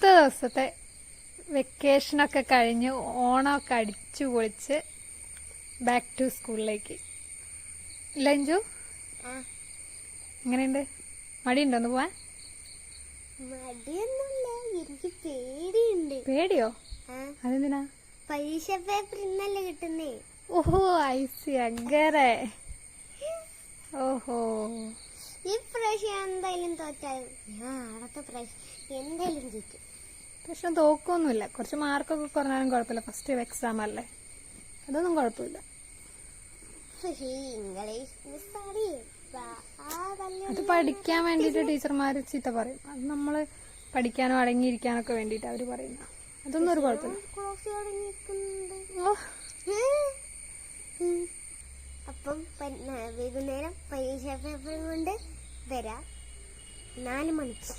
പത്ത് ദിവസത്തെ വെക്കേഷനൊക്കെ കഴിഞ്ഞ് ഓണമൊക്കെ അടിച്ചു പൊളിച്ച് ബാക്ക് ടു സ്കൂളിലേക്ക് ഇല്ല ലഞ്ചു എങ്ങനെയുണ്ട്? മടിയുണ്ടോ ഒന്ന് പോവാൻ? മടിയൊന്നുമില്ല എനിക്ക് പേടിയുണ്ട്. പേടിയോ? അതെന്തിനാ? പരീക്ഷ പേപ്പർ ഇന്നല്ലേ കിട്ടുന്നേ. ഓഹോ ഐ സി അങ്ങനെ ഓഹോ. ഈ പ്രാവശ്യം എന്തായാലും തോറ്റാലും? ഞാൻ അടുത്ത പ്രാവശ്യം. എന്തായാലും ജയിക്കും പക്ഷെ തോക്കൊന്നുമില്ല. കുറച്ച് മാർക്കൊക്കെ കുറഞ്ഞാലും കുഴപ്പമില്ല. ഫസ്റ്റ് എക്സാം അല്ലേ? അതൊന്നും കുഴപ്പമില്ല. അത് പഠിക്കാൻ വേണ്ടിയിട്ട് ടീച്ചർമാർ ചീത്ത പറയും. അത് നമ്മൾ പഠിക്കാനോ അടങ്ങിയിരിക്കാനൊക്കെ വേണ്ടിട്ട് അവർ പറയുന്ന അതൊന്നും ഒരു കുഴപ്പമില്ല. ഓ. അപ്പം വൈകുന്നേരം പരീക്ഷ പേപ്പറും കൊണ്ട് വരാം. നാല് മണിക്ക്.